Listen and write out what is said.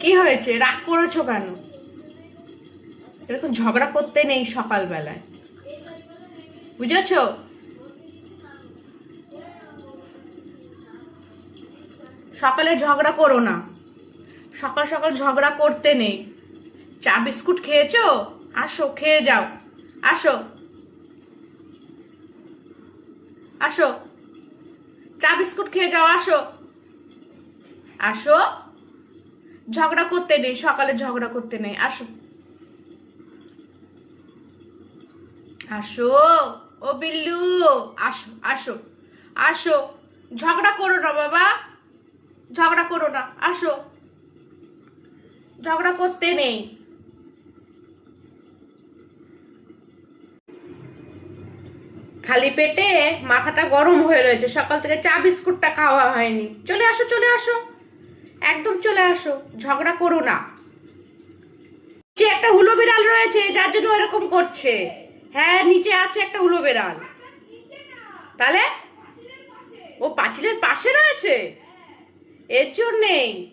কি হয়েছে? রাগ করেছ কেন? এরকম ঝগড়া করতে নেই সকালবেলায়। বুঝেছ? সকালে ঝগড়া করো না। সকাল সকাল ঝগড়া করতে নেই। চা, বিস্কুট খেয়েছো? আসো, খেয়ে যাও। আসো। আসো। চা, বিস্কুট খেয়ে যাও, আসো। আসো। ঝগড়া করতে নেই, সকালে ঝগড়া করতে নেই। আসো। আসো, ও বিল্লু। আসো আসো আসো। ঝগড়া করো না বাবা। ঝগড়া করো না, আসো। ঝগড়া করতে নেই। খালি পেটে মাথাটা গরম হয়ে রয়েছে। সকাল থেকে চা বিস্কুটটা খাওয়া হয়নি। চলে আসো চলে আসো। একদম চলে আসো, ঝগড়া করো না। যে একটা হুলো বিড়াল রয়েছে, যার জন্য এরকম করছে। হ্যাঁ নিচে আছে একটা হুলো বিড়াল। তাহলে? ও পাঁচিলের পাশে রয়েছে? এর জন্যেই।